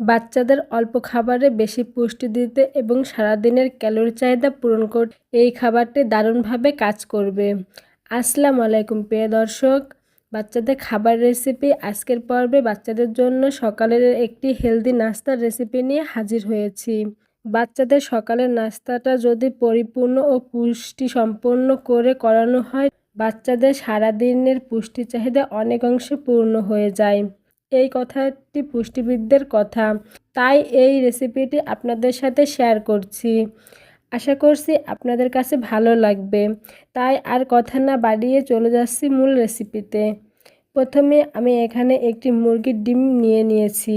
বাচ্চাদের অল্প খাবারে বেশি পুষ্টি দিতে এবং সারাদিনের ক্যালোরি চাহিদা পূরণ করতে এই খাবারটি দারুণভাবে কাজ করবে। আসসালামু আলাইকুম, প্রিয় দর্শক। বাচ্চাদের খাবার রেসিপি আজকের পর্বে বাচ্চাদের জন্য সকালের একটি হেলদি নাস্তার রেসিপি নিয়ে হাজির হয়েছি। বাচ্চাদের সকালের নাস্তাটা যদি পরিপূর্ণ ও পুষ্টি সম্পন্ন করে করানো হয়, বাচ্চাদের সারাদিনের পুষ্টি চাহিদা অনেক অংশে পূর্ণ হয়ে যায়। এই কথাটি পুষ্টিবিদদের কথা। তাই এই রেসিপিটি আপনাদের সাথে শেয়ার করছি। আশা করছি আপনাদের কাছে ভালো লাগবে। তাই আর কথা না বাড়িয়ে চলে যাচ্ছি মূল রেসিপিতে প্রথমে আমি এখানে একটি মুরগির ডিম নিয়ে নিয়েছি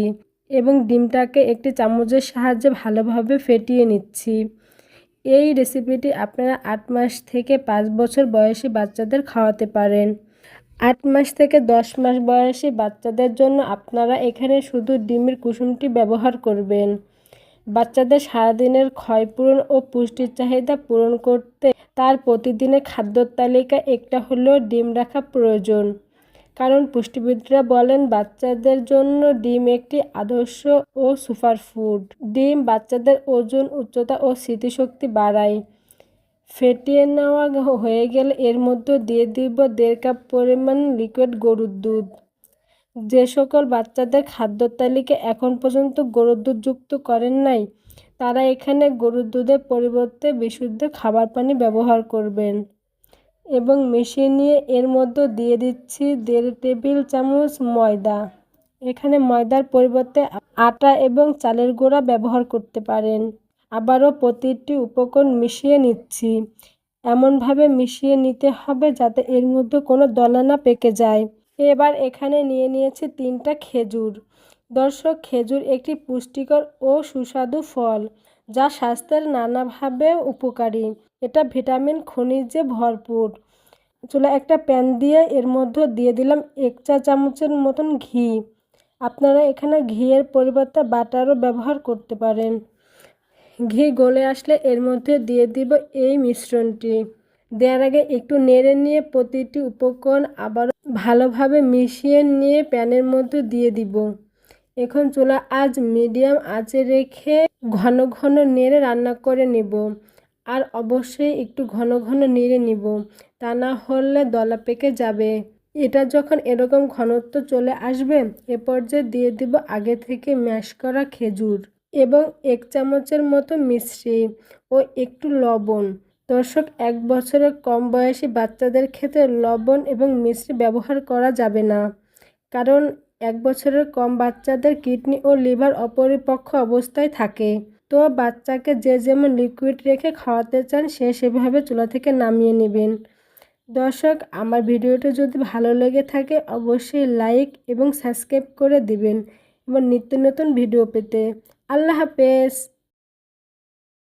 এবং ডিমটাকে একটি চামচের সাহায্যে ভালোভাবে ফেটিয়ে নিচ্ছি। এই রেসিপিটি আপনারা আট মাস থেকে পাঁচ বছর বয়সী বাচ্চাদের খাওয়াতে পারেন। আট মাস থেকে দশ মাস বয়সী বাচ্চাদের জন্য আপনারা এখানে শুধু ডিমের কুসুমটি ব্যবহার করবেন। বাচ্চাদের সারাদিনের ক্ষয়পূরণ ও পুষ্টির চাহিদা পূরণ করতে তার প্রতিদিনের খাদ্যর তালিকা একটা হলেও ডিম রাখা প্রয়োজন। কারণ পুষ্টিবিদরা বলেন, বাচ্চাদের জন্য ডিম একটি আদর্শ ও সুপারফুড। ডিম বাচ্চাদের ওজন, উচ্চতা ও স্মৃতিশক্তি বাড়ায়। ফেটিয়ে নেওয়া হয়ে গেলে এর মধ্যে দিয়ে দিব দেড় কাপ পরিমাণ লিকুইড গরুর দুধ। যে সকল বাচ্চাদের খাদ্য তালিকা এখন পর্যন্ত গরুর দুধ যুক্ত করেন নাই, তারা এখানে গরুর দুধের পরিবর্তে বিশুদ্ধ খাবার পানি ব্যবহার করবেন। এবং মিশিয়ে নিয়ে এর মধ্যে দিয়ে দিচ্ছি দেড় টেবিল চামচ ময়দা। এখানে ময়দার পরিবর্তে আটা এবং চালের গুঁড়া ব্যবহার করতে পারেন। আবারও প্রতিটি উপকরণ মিশিয়ে নিচ্ছি। এমনভাবে মিশিয়ে নিতে হবে যাতে এর মধ্যে কোনো দলা না পেকে যায়। এবার এখানে নিয়ে নিয়েছি তিনটা খেজুর। দর্শক, খেজুর একটি পুষ্টিকর ও সুস্বাদু ফল, যা স্বাস্থ্যের নানাভাবে উপকারী। এটা ভিটামিন খনিজে ভরপুর। চুলা একটা প্যান দিয়ে এর মধ্যে দিয়ে দিলাম এক চা চামচের মতন ঘি। আপনারা এখানে ঘিয়ের পরিবর্তে বাটারও ব্যবহার করতে পারেন। ঘি গলে আসলে এর মধ্যে দিয়ে দিব এই মিশ্রণটি। দেওয়ার আগে একটু নেড়ে নিয়ে প্রতিটি উপকরণ আবার ভালোভাবে মিশিয়ে নিয়ে প্যানের মধ্যে দিয়ে দিব। এখন চুলা আজ মিডিয়াম আঁচে রেখে ঘন ঘন নেড়ে রান্না করে নেব। আর অবশ্যই একটু ঘন ঘন নেড়ে নিব, তা না হলে দলা পেকে যাবে। এটা যখন এরকম ঘনত্ব চলে আসবে, এ পর্যায়ে দিয়ে দিব আগে থেকে ম্যাশ করা খেজুর। এবং এক চামচের মতো মিশ্রি ও একটু লবণ। দর্শক, এক বছরের কম বয়সী বাচ্চাদের ক্ষেত্রে লবণ এবং মিশ্রি ব্যবহার করা যাবে না। কারণ, এক বছরের কম বাচ্চাদের কিডনি ও লিভার অপরিপক্ষ অবস্থায় থাকে। তো বাচ্চাকে যে যেমন লিকুইড রেখে খাওয়াতে চান, সে সেভাবে চুলা থেকে নামিয়ে নেবেন। দর্শক, আমার ভিডিওটি যদি ভালো লেগে থাকে, অবশ্যই লাইক এবং সাবস্ক্রাইব করে দিবেন এবং নিত্য নতুন ভিডিও পেতে। আল্লাহ হাফেজ।